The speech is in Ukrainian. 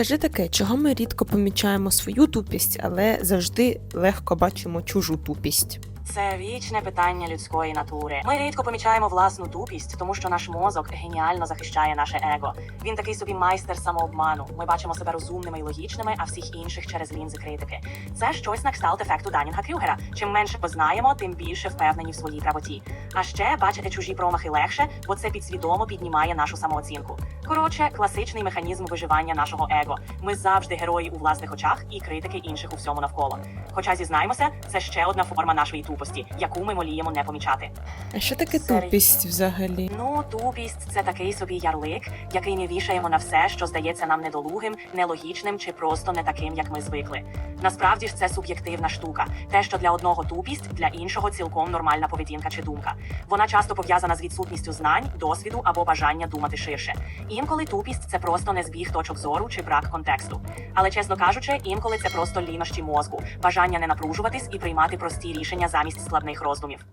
скажи таке, чого ми рідко помічаємо свою тупість, але завжди легко бачимо чужу тупість. Це вічне питання людської натури. Ми рідко помічаємо власну тупість, тому що наш мозок геніально захищає наше его. Він такий собі майстер самообману. Ми бачимо себе розумними і логічними, а всіх інших через лінзи критики. Це щось на кшталт ефекту Данінга Крюгера. Чим менше познаємо, тим більше впевнені в своїй правоті. А ще бачити чужі промахи легше, бо це підсвідомо піднімає нашу самооцінку. Коротше, класичний механізм виживання нашого его. Ми завжди герої у власних очах і критики інших у всьому навколо. Хоча зізнаємося, це ще одна форма нашої тупості, яку ми воліємо не помічати. А що таке Серйозно? тупість взагалі? Ну, тупість це такий собі ярлик, який ми вішаємо на все, що здається нам недолугим, нелогічним чи просто не таким, як ми звикли. Насправді ж це суб'єктивна штука. Те, що для одного тупість, для іншого цілком нормальна поведінка чи думка. Вона часто пов'язана з відсутністю знань, досвіду або бажання думати ширше. Інколи тупість це просто не збіг точок зору чи брак контексту. Але чесно кажучи, інколи це просто лінощі мозку, бажання не напружуватись і приймати прості рішення замість складних роздумів.